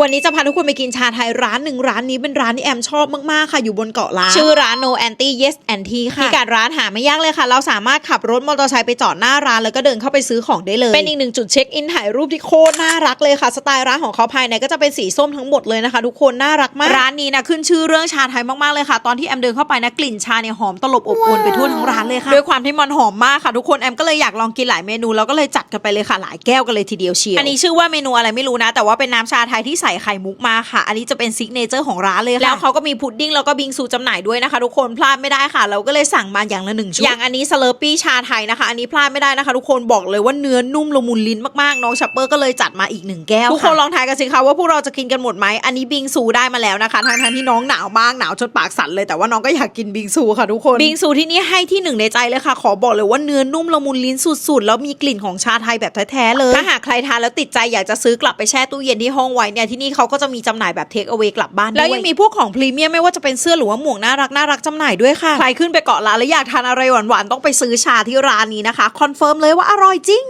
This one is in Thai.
วันนี้จะพาทุกคนไปกินชาไทยร้านหนึ่งร้านนี้เป็นร้านที่แอมชอบมากๆค่ะอยู่บนเกาะล้านชื่อร้าน No Anti Yes Anti ค่ะพิกัดร้านหาไม่ยากเลยค่ะ เราสามารถขับรถมอเตอร์ไซค์ไปจอดหน้าร้านแล้วก็เดินเข้าไปซื้อของได้เลย เป็นอีกหนึ่งจุดเช็คอินถ่ายรูปที่โคตรน่ารักเลยค่ะ สไตล์ร้านของเขาภายในก็จะเป็นสีส้มทั้งหมดเลยนะคะ ทุกคนน่ารักมากร้านนี้นะขึ้นชื่อเรื่องชาไทยมากๆเลยค่ะ ตอนที่แอมเดินเข้าไปนะกลิ่นชาเนี่ยหอมตลบอบอวนไปทั่วทั้งร้านเลยค่ะด้วยความที่มันหอมมากค่ะทุกคนแอมก็เลยอยากลองกินหลายเมนูแล้วก็เลยจัดกันไปเลยค่ะหลายแก้วกันเลยทีเดียวเชียวอันนี้ชื่อว่าเมนูอะไรไม่รู้นะ แต่ว่าเป็นน้ำชาไทยที่ใส่ไข่มุกมาค่ะ อันนี้จะเป็นซิกเนเจอร์ของร้านเลยค่ะแล้วเขาก็มีพุดดิ้งแล้วก็บิงซูจำหน่ายด้วยนะคะ ทุกคนพลาดไม่ได้ค่ะ เราก็เลยสั่งมาอย่างละหนึ่งชุดอย่างอันนี้สเลอร์ปี้ชาไทยนะคะ อันนี้พลาดไม่ได้นะคะ ทุกคนบอกเลยว่าเนื้อนุ่มละมุนลิ้นมากๆน้องชัปเปอร์ก็เลยจัดมาอีกหนึ่งแก้วทุกคนลองทายกันสิคะว่าพวกเราจะกินกันหมดไหมอันนี้บิงซูได้มาแล้วนะคะทั้งทที่น้องหนาวมากหนาวจนปากสั่นเลยแต่ว่าน้องก็อยากกินบิงซูค่ะทุกคนบิงซูที่นี่ให้ที่หนึ่งในใจเลยค่ะขอบอกเลยว่าเนื้อนุ่มละมุนลิ้นสุดๆแล้วมีกลิ่นของชาไทยแบบแท้ๆเลยถ้าหากใครทานแล้วติดใจอยากจะซื้อกลับไปแช่ตู้เย็นที่ห้องไว้เนี่ยที่นี่เขาก็จะมีจำหน่ายแบบเทคเอา a y กลับบ้านด้วยแล้วยังมีพวกของพรีเมียมไม่ว่าจะเป็นเสื้อหรือว่าหมวกน่ารักน่ารักจำหน่ายด้วยค่ะ ใครขึ้นไปเกาะล้านแล้วอยากทานอะไรหวานๆต้องไปซื้อชาที่ร้านนี้นะคะคอนเฟิร์มเลยว่าอร่อยจริง